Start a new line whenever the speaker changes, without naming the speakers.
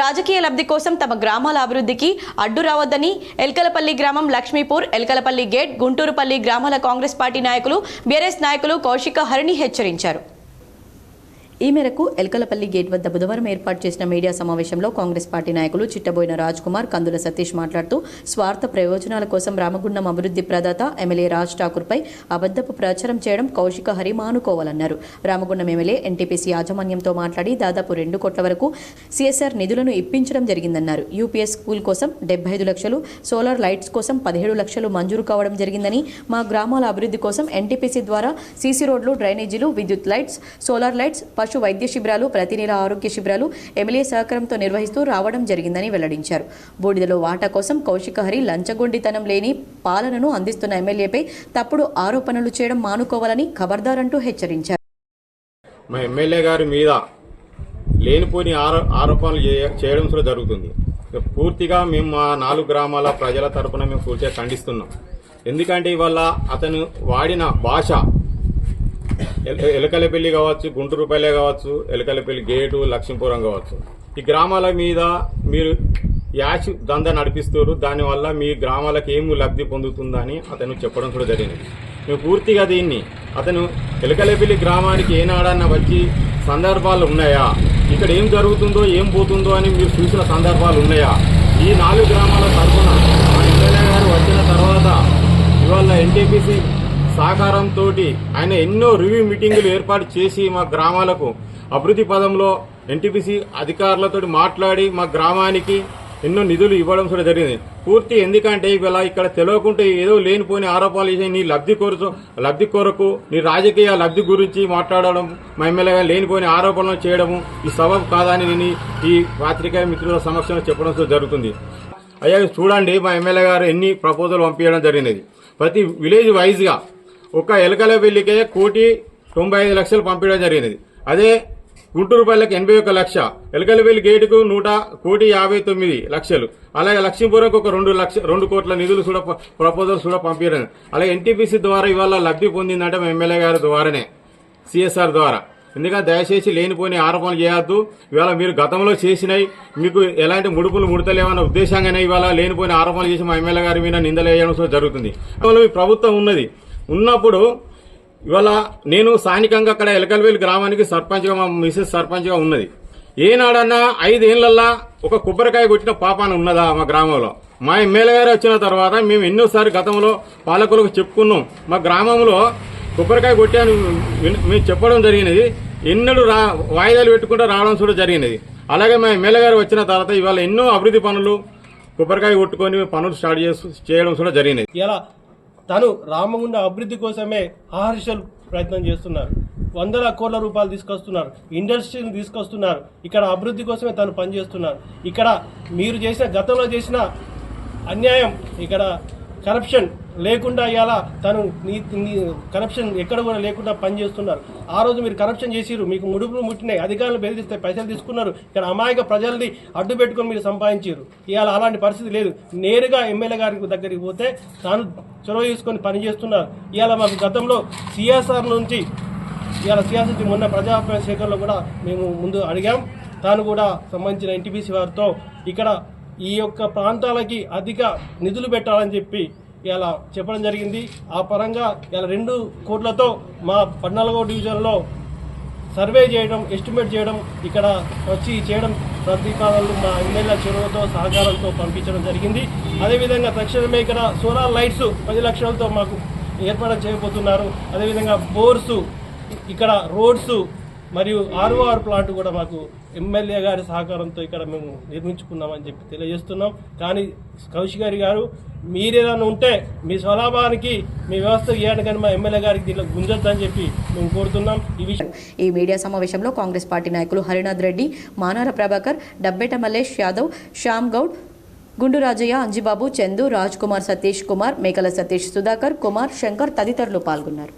రాజకీయ లబ్ధి కోసం తమ గ్రామాల అభివృద్ధికి అడ్డు రావద్దని ఎల్కలపల్లి గ్రామం లక్ష్మీపూర్ ఎల్కలపల్లి గేట్ గుంటూరుపల్లి గ్రామాల కాంగ్రెస్ పార్టీ నాయకులు బీఆర్ఎస్ నాయకులు కౌశిక హరిణి హెచ్చరించారు. ఈ మేరకు ఎల్కలపల్లి గేట్ వద్ద బుధవారం ఏర్పాటు చేసిన మీడియా సమావేశంలో కాంగ్రెస్ పార్టీ నాయకులు చిట్టబోయిన రాజ్ కుమార్ కందుల సతీష్ మాట్లాడుతూ స్వార్థ ప్రయోజనాల కోసం రామగుండం అభివృద్ధి ప్రదాత ఎమ్మెల్యే రాజ్ ఠాకూర్పై అబద్దపు ప్రచారం చేయడం కౌశిక హరి మానుకోవాలన్నారు రామగుండం ఎమ్మెల్యే ఎన్టీపీసీ యాజమాన్యంతో మాట్లాడి దాదాపు రెండు కోట్ల వరకు సిఎస్ఆర్ నిధులను ఇప్పించడం జరిగిందన్నారు. యూపీఎస్ స్కూల్ కోసం డెబ్బై ఐదు లక్షలు సోలార్ లైట్స్ కోసం పదిహేడు లక్షలు మంజూరు కావడం జరిగిందని మా గ్రామాల అభివృద్ధి కోసం ఎన్టీపీసీ ద్వారా సీసీ రోడ్లు డ్రైనేజీలు విద్యుత్ లైట్స్ సోలార్ లైట్స్ పశు వైద్య శిబిరాలు ప్రతి నెల ఆరోగ్య శిబిరాలు ఎమ్మెల్యే సహకారంతో నిర్వహిస్తూ రావడం జరిగిందని వెల్లడించారు. బూడిదలో వాటా కోసం కౌశిక హరి లంచగొండితనం లేని పాలనను అందిస్తున్న ఎమ్మెల్యేపై తప్పుడు ఆరోపణలు చేయడం మానుకోవాలని ఖబర్దారంటూ హెచ్చరించారు.
మా ఎమ్మెల్యే గారి మీద లేనిపోని ఆరో ఆరోపణలు చేయ- చేయడం కూడా జరుగుతుంది. పూర్తిగా మేము మా నాలుగు గ్రామాల ప్రజల తరపున మేము పూర్తిగా ఖండిస్తున్నాం. ఎందుకంటే ఇవాళ అతను వాడిన భాష ఎలకలపల్లి కావచ్చు గుంటూరుపల్లె కావచ్చు ఎలకలపల్లి గేటు లక్ష్మీపురం కావచ్చు. ఈ గ్రామాల మీద మీరు యాష్ దంద నడిపిస్తారు. దానివల్ల మీ గ్రామాలకు ఏం లబ్ధి పొందుతుందని అతను చెప్పడం కూడా జరిగింది. మేము పూర్తిగా దీన్ని అతను ఎలకలపల్లి గ్రామానికి ఏనాడన్నా వచ్చి సందర్భాలు ఉన్నాయా? ఇక్కడ ఏం జరుగుతుందో ఏం పోతుందో అని మీరు చూసిన సందర్భాలు ఉన్నాయా? ఈ నాలుగు గ్రామాల తరఫున మా ఎమ్మెల్యే గారు వచ్చిన తర్వాత ఇవాళ ఎన్టీపీసీ సహకారంతో ఆయన ఎన్నో రివ్యూ మీటింగులు ఏర్పాటు చేసి మా గ్రామాలకు అభివృద్ధి పదంలో ఎన్టీపీసీ అధికారులతో మాట్లాడి మా గ్రామానికి ఎన్నో నిధులు ఇవ్వడం కూడా జరిగింది. పూర్తి ఎందుకంటే ఇవాళ ఇక్కడ తెలియకుంటే ఏదో లేనిపోని ఆరోపణలు చేసి నీ లబ్ధి కొరకు లబ్ధి కొరకు నీ రాజకీయ లబ్ధి గురించి మాట్లాడడం మా ఎమ్మెల్యేగా లేనిపోని ఆరోపణలు చేయడము ఈ సబబ్ కాదని నేను ఈ పాత్రికా మిత్రుల సమక్షంలో చెప్పడం జరుగుతుంది. అయ్యా చూడండి మా ఎమ్మెల్యే గారు ఎన్ని ప్రపోజల్ పంపించడం జరిగినది. ప్రతి విలేజ్ వైజ్గా ఒక ఎలకల కోటి తొంభై ఐదు లక్షలు పంపించడం జరిగినది. అదే గుంటూరు పల్లెకి ఎనభై ఒక్క లక్ష ఎలకలవెల్లి గేటుకు నూట కోటి యాభై తొమ్మిది లక్షలు అలాగే లక్ష్మీపురంకు ఒక రెండు లక్ష రెండు కోట్ల నిధులు కూడా ప్రపోజల్స్ కూడా పంపించడం అలాగే ఎన్టీపీసీ ద్వారా ఇవాళ లబ్ధి పొందిందంటే మా ఎమ్మెల్యే గారి ద్వారానే సిఎస్ఆర్ ద్వారా. ఎందుకంటే దయచేసి లేనిపోని ఆరోపణలు చేయొద్దు. ఇవాళ మీరు గతంలో చేసినాయి మీకు ఎలాంటి ముడుపులు ముడతలేమన్న ఉద్దేశంగానే ఇవాళ లేనిపోయిన ఆరోపణలు చేసి మా ఎమ్మెల్యే గారి మీద నిందలు వేయడం జరుగుతుంది. మీ ప్రభుత్వం ఉన్నది. ఉన్నప్పుడు ఇవాళ నేను స్థానికంగా అక్కడ ఎలకల్వేలు గ్రామానికి సర్పంచ్గా మా మిసెస్ సర్పంచ్గా ఉన్నది. ఏనాడన్నా ఐదేళ్ళల్లా ఒక కొబ్బరికాయ కొట్టిన పాపాన ఉన్నదా మా గ్రామంలో? మా ఎమ్మెల్యే గారు వచ్చిన తర్వాత మేము ఎన్నోసారి గతంలో పాలకులకు చెప్పుకున్నాం. మా గ్రామంలో కొబ్బరికాయ కొట్టాను మేము చెప్పడం జరిగినది. ఎన్నడూ రా వాయిదాలు పెట్టుకుంటూ రావడం కూడా జరిగినది. అలాగే మా ఎమ్మెల్యే గారు వచ్చిన తర్వాత ఇవాళ ఎన్నో అభివృద్ధి పనులు కొబ్బరికాయ కొట్టుకొని పనులు స్టార్ట్ చేసి చేయడం కూడా జరిగినది.
ఇలా తను రామగుండ అభివృద్ధి కోసమే ఆహర్షలు ప్రయత్నం చేస్తున్నారు. వందల కోట్ల రూపాయలు తీసుకొస్తున్నారు. ఇండస్ట్రీని తీసుకొస్తున్నారు. ఇక్కడ అభివృద్ధి కోసమే తను పనిచేస్తున్నారు. ఇక్కడ మీరు చేసిన గతంలో చేసిన అన్యాయం ఇక్కడ కరప్షన్ లేకుండా ఇవాళ తను నీ- కరప్షన్ ఎక్కడ కూడా లేకుండా పనిచేస్తున్నారు. ఆ రోజు మీరు కరప్షన్ చేసిరు మీకు ముడుపులు ముట్టినాయి అధికారులు బెదిరిస్తే పైసలు తీసుకున్నారు ఇక్కడ అమాయక ప్రజల్ని అడ్డు పెట్టుకొని మీరు సంపాదించారు ఇవాళ అలాంటి పరిస్థితి లేదు. నేరుగా ఎమ్మెల్యే గారి దగ్గరికి పోతే తాను చొరవ తీసుకొని పనిచేస్తున్నారు. ఇవాళ మాకు గతంలో సిఎస్ఆర్ నుంచి ఇవాళ సిఎస్ఆర్ నుంచి మొన్న ప్రజాభిప్రాయ సేకరణలో కూడా మేము ముందు అడిగాం. తాను కూడా సంబంధించిన ఎన్టీపీసీ వారితో ఇక్కడ ఈ యొక్క ప్రాంతాలకి అధిక నిధులు పెట్టాలని చెప్పి ఇలా చెప్పడం జరిగింది. ఆ పరంగా ఇలా రెండు కోట్లతో మా పద్నాలుగో డివిజన్లో సర్వే చేయడం ఎస్టిమేట్ చేయడం ఇక్కడ వచ్చి చేయడం ప్రతిపాదనలు మా ఎమ్మెల్యే చెరువులతో సహకారంతో పంపించడం జరిగింది. అదేవిధంగా తక్షణమే ఇక్కడ సోలార్ లైట్స్ పది లక్షలతో మాకు ఏర్పాటు చేయబోతున్నారు. అదేవిధంగా బోర్సు ఇక్కడ రోడ్సు మరియు ఆర్ఓఆర్ ప్లాంట్ కూడా మాకు ఎమ్మెల్యే గారి సహకారంతో ఇక్కడ మేము నిర్మించుకున్నామని చెప్పి తెలియజేస్తున్నాం. కానీ కౌశిక్ గారి గారు మీరేదైనా ఉంటే మీ స్వలాభానికి మీ వ్యవస్థ ఇవ్వండి కానీ మా ఎమ్మెల్యే గారికి దీంట్లో గుంజొద్దని చెప్పి మేము కోరుతున్నాం. ఈ విషయం
ఈ మీడియా సమావేశంలో కాంగ్రెస్ పార్టీ నాయకులు హరినాథ్ రెడ్డి మానార ప్రభాకర్ డబ్బేట మల్లేష్ యాదవ్ శ్యామ్ గౌడ్ గుండు రాజయ్య అంజిబాబు చందు రాజ్ కుమార్ సతీష్ కుమార్ మేకల సతీష్ సుధాకర్ కుమార్ శంకర్ తదితరులు పాల్గొన్నారు.